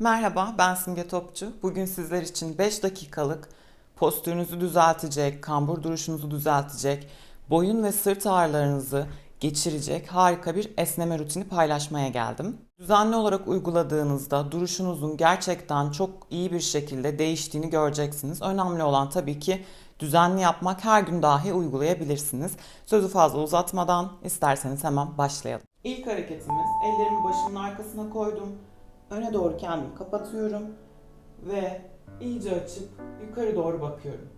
Merhaba, ben Simge Topçu. Bugün sizler için 5 dakikalık postürünüzü düzeltecek, kambur duruşunuzu düzeltecek, boyun ve sırt ağrılarınızı geçirecek harika bir esneme rutini paylaşmaya geldim. Düzenli olarak uyguladığınızda duruşunuzun gerçekten çok iyi bir şekilde değiştiğini göreceksiniz. Önemli olan tabii ki düzenli yapmak her gün dahi uygulayabilirsiniz. Sözü fazla uzatmadan isterseniz hemen başlayalım. İlk hareketimiz ellerimi başımın arkasına koydum. Öne doğru kendimi kapatıyorum ve iyice açıp yukarı doğru bakıyorum.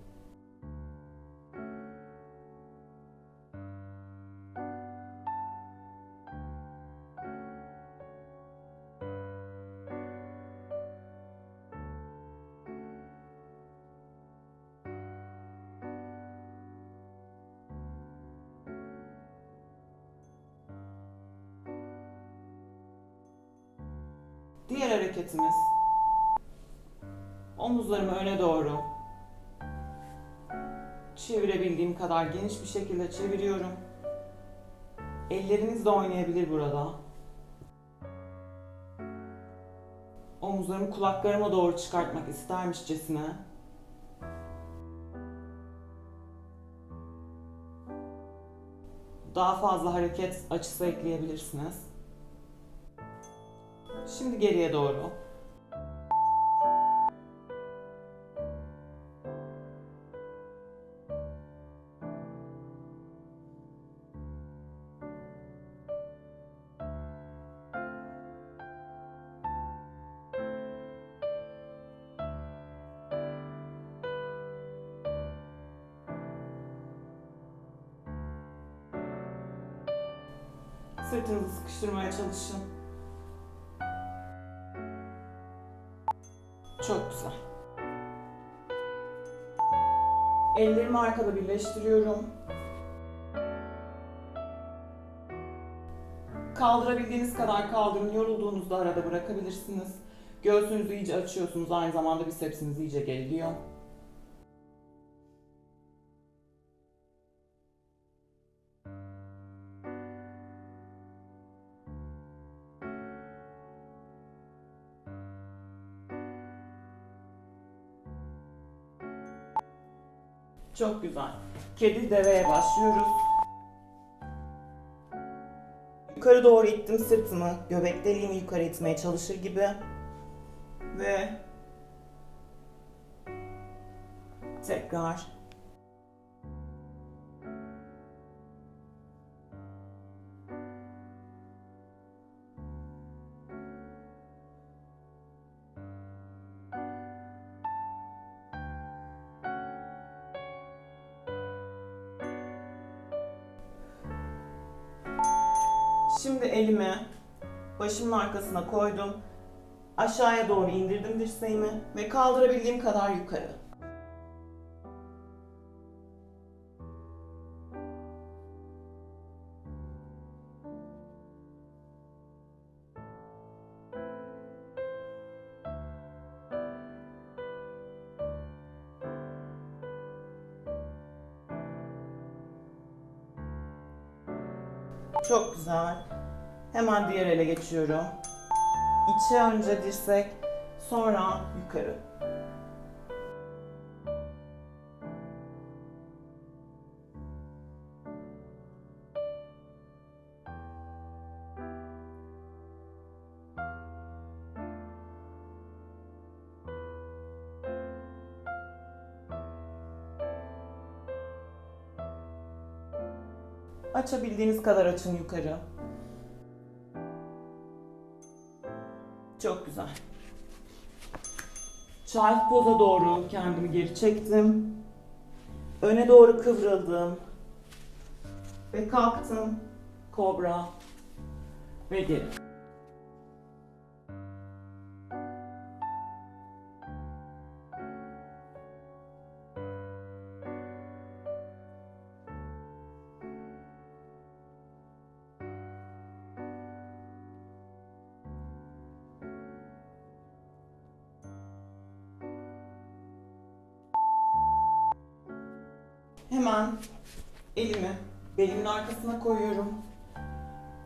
Diğer hareketimiz omuzlarımı öne doğru çevirebildiğim kadar geniş bir şekilde çeviriyorum. Elleriniz de oynayabilir burada. Omuzlarımı kulaklarıma doğru çıkartmak istermişçesine daha fazla hareket açısı ekleyebilirsiniz. Şimdi geriye doğru. Sırtınızı sıkıştırmaya çalışın. Çok güzel. Ellerimi arkada birleştiriyorum. Kaldırabildiğiniz kadar kaldırın. Yorulduğunuzda arada bırakabilirsiniz. Göğsünüzü iyice açıyorsunuz. Aynı zamanda bisepsiniz iyice geriliyor. Çok güzel. Kedi deveye başlıyoruz. Yukarı doğru ittim sırtımı. Göbek deliğimi yukarı itmeye çalışır gibi. Ve tekrar Şimdi elimi başımın arkasına koydum. Aşağıya doğru indirdim dirseğimi ve kaldırabildiğim kadar yukarı. Çok güzel. Hemen diğer ele geçiyorum. İçe önce dirsek, sonra yukarı. Açabildiğiniz kadar açın yukarı. Çok güzel. Child poza doğru kendimi geri çektim. Öne doğru kıvrıldım. Ve kalktım. Kobra. Ve geri. Hemen elimi belimin arkasına koyuyorum.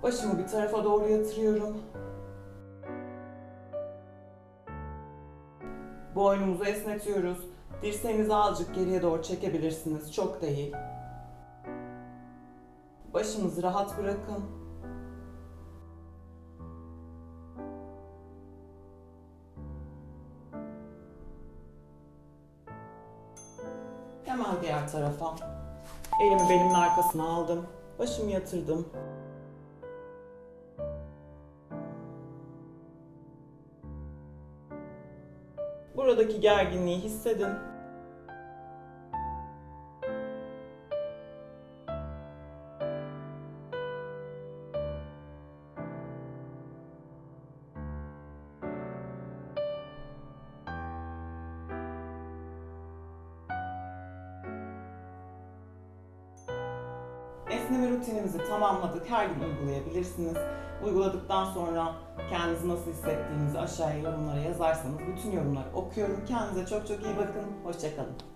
Başımı bir tarafa doğru yatırıyorum. Boynumuzu esnetiyoruz. Dirseğinizi azıcık geriye doğru çekebilirsiniz. Çok değil. Başınızı rahat bırakın. Hemen diğer tarafa. Elimi belimin arkasına aldım. Başımı yatırdım. Buradaki gerginliği hissedin. Esneme rutinimizi tamamladık. Her gün uygulayabilirsiniz. Uyguladıktan sonra kendinizi nasıl hissettiğinizi aşağıya yorumlara yazarsanız bütün yorumları okuyorum. Kendinize çok çok iyi bakın. Hoşçakalın.